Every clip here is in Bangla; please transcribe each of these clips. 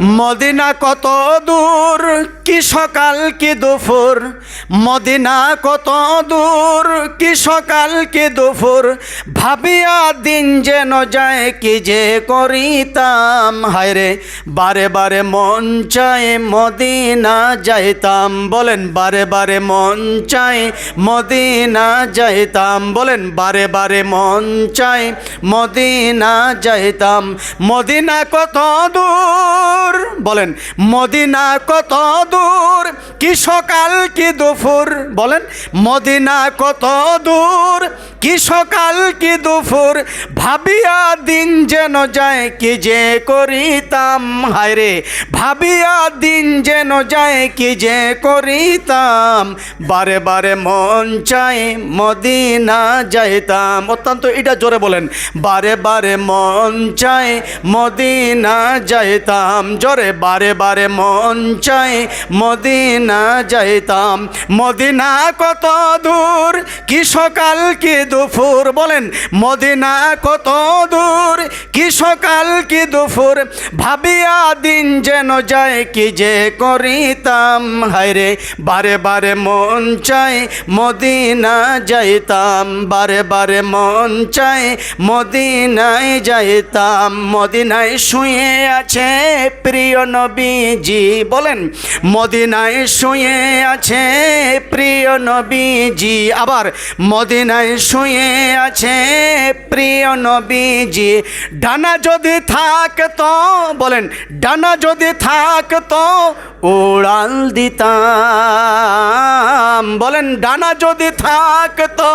মদিনা কত দূর? কি সকাল, কি দুপুর? মদিনা কত দূর? কি সকাল, কি দুপুর? ভাবিয়া দিন যেন যায়, কি যে করিতাম? হায়রে, বারে বারে মন চায় মদিনা যাইতাম। বলেন, বারে বারে মন চায় মদিনা যাইতাম। বলেন, বারে বারে মন চায় মদিনা যাইতাম। মদিনা কত দূর? বলেন মদিনা কত দূর? কি সকাল কি দুপুর? বলেন মদিনা কত দূর? কি সকাল, কি দুপুর, ভাবিয়া দিন যেন যায়, কি যে করিতাম। হায়রে, ভাবিয়া দিন যেন যায়, কি যে করিতাম। বারে বারে মন চাই মদিনা যাইতাম। অত্যন্ত এটা জোরে বলেন, বারে বারে মন চাই মদিনা যাইতাম। জোরে, বারে বারে মন চাই মদিনা যাইতাম। মদিনা কত দূর, কি সকাল, কি দুপুর বলেন মদিনা কত দূর? কি সকাল, কি দুপুর, ভাবিয়া দিন যেন যায়, কি যে করিতাম। হায়রে, বারে বারে মন চাই মদিনা যাইতাম। বারে বারে মন চাই, মদিনায় যাইতাম। মদিনায় শুয়ে আছে প্রিয় নবীজি, বলেন, মদিনায় শুয়ে আছে প্রিয় নবীজি। আবার, মদিনায় শুয়ে আছে প্রিয় নবীজি ডানা যদি থাকতো বলেন, ডানা যদি থাকতো উড়াল দিতাম। বলেন, ডানা যদি থাকতো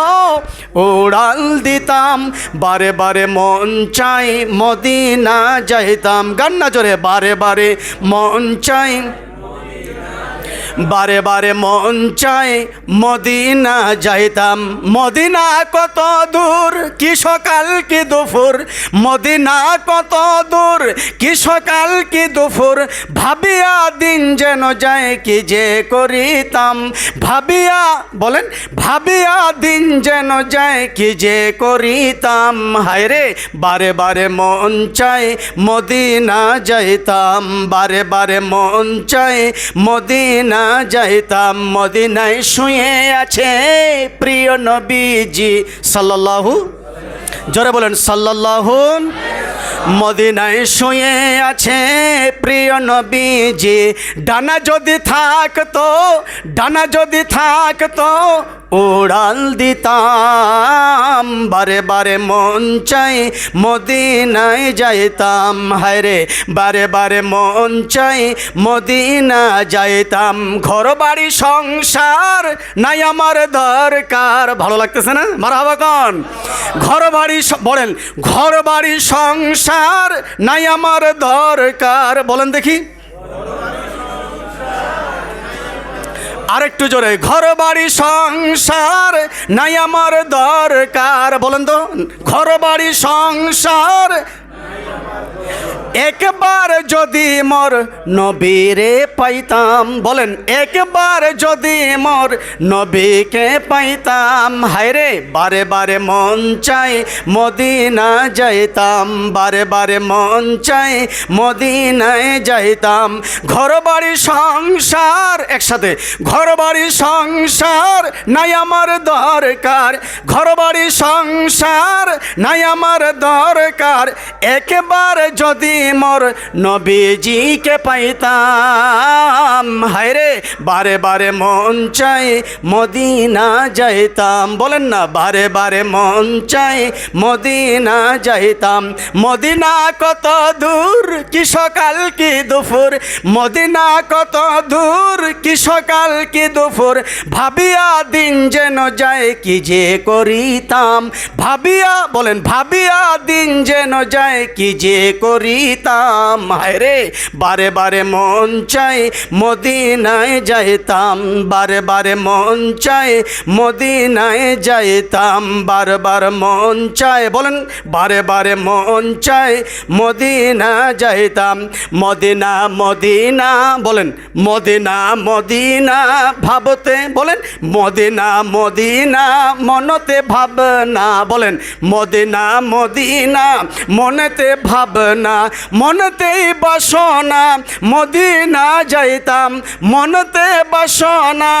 উড়াল দিতাম। বারে বারে মন চাই মদিনা যাইতাম। গান্না জোরে, বারে বারে মন চাই বারে বারে মন চায় মদিনা যাইতাম। মদিনা কত দূর? কি সকাল, কি দুপুর? মদিনা কত দূর? কি সকাল, কি দুপুর? ভাবিয়া দিন যেন যায়, কি যে করিতাম। ভাবিয়া, বলেন, ভাবিয়া দিন যেন যায়, কি যে করিতাম। হায়রে বারে বারে মন চায় মদিনা যাইতাম। বারে বারে মন চায় মদিনা যাইতাম মদিনায় শুয়ে আছে প্রিয় নবীজি সাল্লাহু জোরে বলেন সাল্লাহু মদিনায় শুয়ে আছে প্রিয় নবীজি। ডানা যদি থাকতো, ডানা যদি থাকতো উড়াল দিতাম, বারে বারে মন চাই মদিনায় যাইতাম। হায়রে, বারে বারে মন চাই মদিনা যাইতাম। ঘর বাড়ি সংসার নাই আমার দরকার। ভালো লাগতেছে না? মারা কন। ঘর বাড়ি বলেন ঘর বাড়ি সংসার নাই আমার দরকার। বলেন দেখি। আরেকটু জোরে ঘর বাড়ি সংসার নাই আমার দরকার। বলেন তো ঘর বাড়ি সংসার একবার যদি মোর নবীরে পাইতাম, বলেন, একবার যদি মোর নবীকে পাইতাম, হায়রে, বারে বারে মন চাই মদিনা যাইতাম, বারে বারে মন চাই মদিনায় যাইতাম। ঘর বাড়ি সংসার, একসাথে ঘর বাড়ি সংসার নাই আমার দরকার ঘর বাড়ি সংসার নাই আমার দরকার একবার যদি মোর নবীজিকে পাইতাম, হায়রে, বারে বারে মন চাই মদিনা যাইতাম। বলেন না, বারে বারে মন চাই মদিনা যাইতাম। মদিনা কত দূর, কি সকাল, কি দুপুর? মদিনা কত দূর, কি সকাল, কি দুপুর? ভাবিয়া দিন যেন যায়, কি যে করিতাম? ভাবিয়া, বলেন, ভাবিয়া দিন যেন যায় কি যে করিতাম? হায় রে বারে বারে মন চাই মদিনায় যাইতাম। বারে বারে মন চাই মদিনায় যাইতাম। বারবার মন চাই, বলেন, বারে বারে মন চাই মদিনা যাইতাম। মদিনা মদিনা, বলেন, মদিনা মদিনা, ভাবতে, বলেন, মদিনা মদিনা, মনতে ভাবনা, বলেন, মদিনা মদিনা মনেতে ভাবনা মনতেই বাসনা, মদিনা যাইতাম, মনতে বাসনা,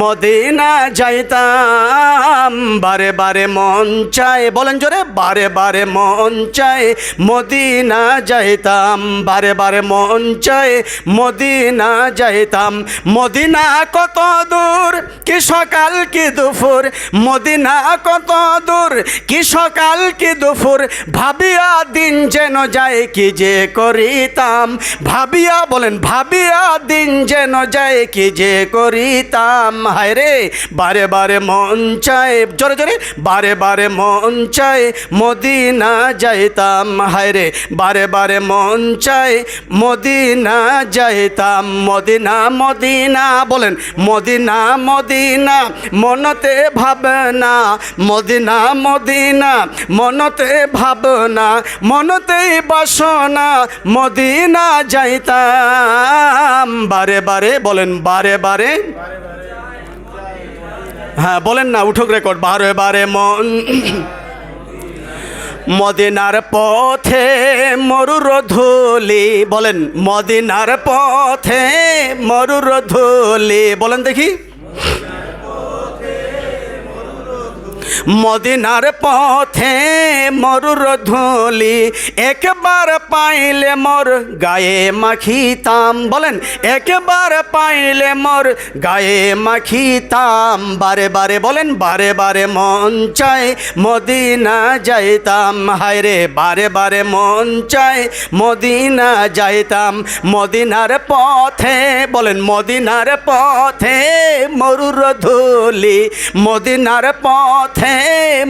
মদিনা যাইতাম। বারে বারে মন চায়, বলেন জোরে, বারে বারে মন চায়, মদিনা যাইতাম। বারে বারে মন চায়, মদিনা যাইতাম। মদিনা কত দূর, কি সকাল, কি দুপুর? মদিনা কত দূর, কি সকাল, কি দুপুর? ভাবিয়া দিন যেন যায় কি যে করিতাম। ভাবিয়া বলেন, ভাবিয়া দিন যেন যায় কি যে করিতাম। হায় রে, বারে বারে মন চায়, জোরে জোরে, বারে বারে মন চায় মদিনা যাইতাম। হায় রে, বারে বারে মন চায় মদিনা যাইতাম। মদিনা মদিনা বলেন, মদিনা মদিনা, মনতে ভাবনা। মদিনা মদিনা, মনতে ভাবনা। মনতেই বাসনা, মদিনা যাইতাম। বারে বারে, বলেন, বারে বারে। হ্যাঁ বলেন না, উঠুক রেকর্ড বারে বারে, মন। মদিনার পথে মরুর ধুলি, বলেন, মদিনার পথে মরুর ধুলি, বলেন দেখি। মদিনার পথে মরুর ধুলি একবার পাইলে মোর, গায়ে মাখিতাম বলেন, একবার পাইলে মোর, গায়ে মাখিতাম বারে বারে বলেন, বারে বারে মন চায় মদিনা যাইতাম। হায় রে, বারে বারে মন চায় মদিনা যাইতাম। মদিনার পথে, বলেন, মদিনার পথে মরুর ধুলি। মদিনার পথে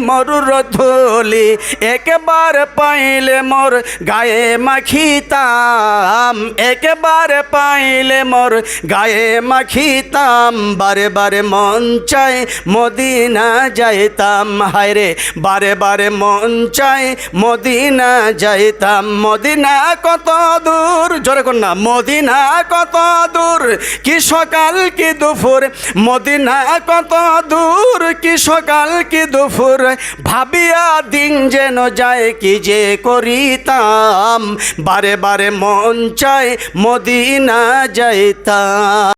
মরুর ধুলি একবার পাইলে মোর গায়ে মাখিতাম। একবার পাইলে মোর গায়ে মাখিতাম। বারে বারে মন চায় মদিনা যাইতাম। হায় রে, বারে বারে মন চায় মদিনা যাইতাম। মদিনা কত দূর? জোরে না, মদিনা কত দূর? কি সকাল, কি দুপুর? মদিনা কত দূর? কি সকাল, কি দুপুর ভাবিয়া দিন যেন যায় কি যে করিতাম। বারে বারে মন চায় মদিনা যাইতাম।